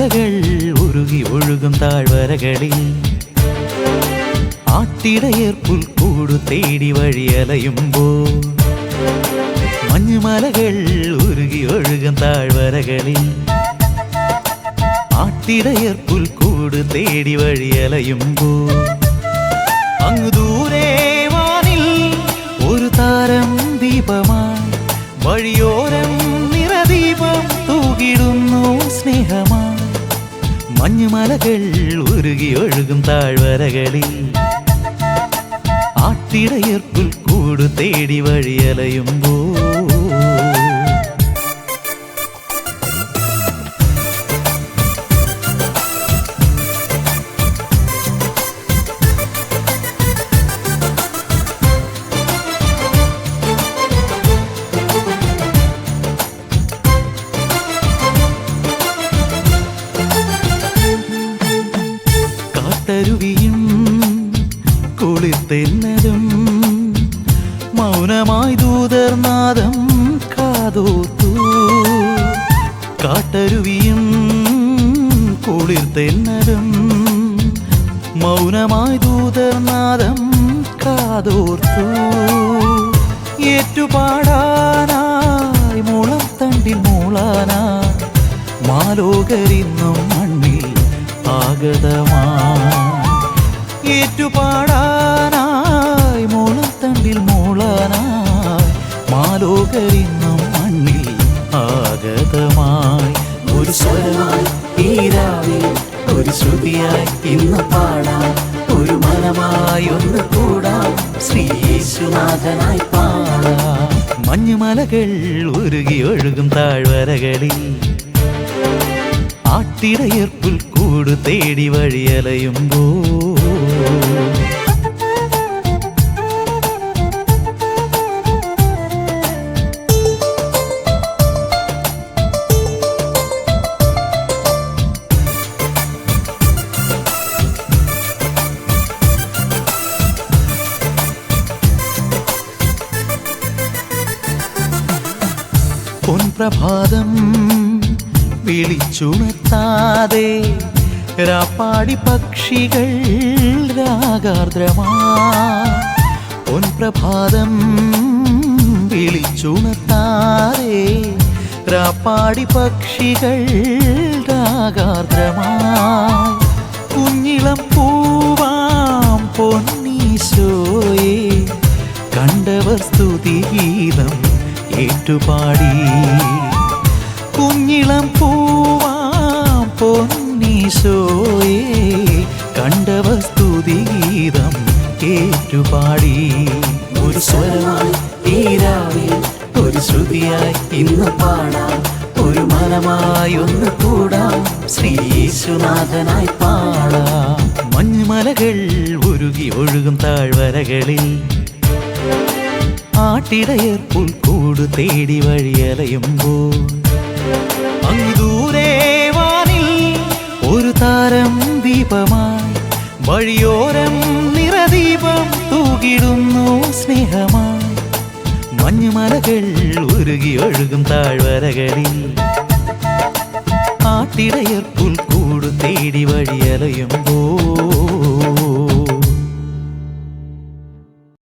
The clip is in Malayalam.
മഞ്ഞുമലകൾ ഉരുകി ഒഴുകും താഴ്വരകളിൽ. ആട്ടിടയർ പുൽക്കൂടു തേടി വഴിയലയുമ്പോൾ മഞ്ഞുമലകൾ ഉരുകി ഒഴുകും താഴ്വരകളിൽ. ആട്ടിടയർ പുൽക്കൂട് തേടി വഴിയലയുമ്പോൾ അങ്ങ് ദൂരെ വാനിൽ ഒരു താരം ദീപമായി വഴിയോരം നിറദീപം തൂകിടുന്നു സ്നേഹമായി മഞ്ഞുമലകൾ ഉരുകി ഒഴുകും താഴ്വരകളിൽ. ആട്ടിടയർപ്പിൽ കൂടു തേടി വഴിയലയുമ്പോൾ മൗനമായി ദൂതർനാദം കാതോത്തു. കാട്ടരുവിയും കുളിർത്തെന്നരും മൗനമായി ദൂതർനാദം കാതോർത്തു. ഏറ്റുപാടാനായി മുളം തണ്ടി മൂളാനാ. മാലോകരിന്നും മണ്ണിൽ ആഗതമാ. ഏറ്റുപാടാനായി മാലോകരിന്നും മണ്ണിൽ ആഗതമായി ഒരു സ്വരമായി ഈരാവിൽ ഒരു ശ്രുതിയായി ഇന്ന് പാടാം ഒരു മനമായി ഒന്ന് കൂടാം ശ്രീ യേശുനാഥനായി പാടാം മഞ്ഞുമലകൾ ഉരുകി ഒഴുകും താഴ്വരകളിൽ ആട്ടിടയർ പുൽക്കൂട് തേടി വഴിയലയുമ്പോ പൊൻപ്രഭാതം വിളിച്ചുണർത്താതെ രാപ്പാടി പക്ഷികൾ രാഗാർദ്രമാ. പൊൻപ്രഭാതം വിളിച്ചുണർത്താതെ രാപ്പാടി പക്ഷികൾ രാഗാർദ്രമാ. കുഞ്ഞിളം പൂവാം പൊന്നീശോയെ കണ്ടവർ സ്തുതിഗീതം ഏറ്റുപാടി. കുഞ്ഞിളം പൂവാം പൊന്നീശോയെ കണ്ടവർ സ്തുതിഗീതം ഏറ്റുപാടി. ഒരു സ്വരമായി ഈരാവിൽ ഒരു ശ്രുതിയായി ഇന്ന് പാടാം. ഒരു മനമായി ഒന്ന് കൂടാം. ശ്രീശുനാഥനായി പാടാം. മഞ്ഞുമലകൾ ഉരുകി ഒഴുകും താഴ്വരകളിൽ. ആട്ടിടയർ പുൽക്കൂട് തേടി വഴിയലയുമ്പോൾ വാനിൽ ഒരു താരം ദീപമായി വഴിയോരം നിറദീപം തൂകിടുന്നു സ്നേഹമായി. മഞ്ഞുമലകൾ ഉരുകി ഒഴുകും താഴ്വരകളിൽ ആട്ടിടയർ പുൽക്കൂട് തേടി വഴിയലയുമ്പോൾ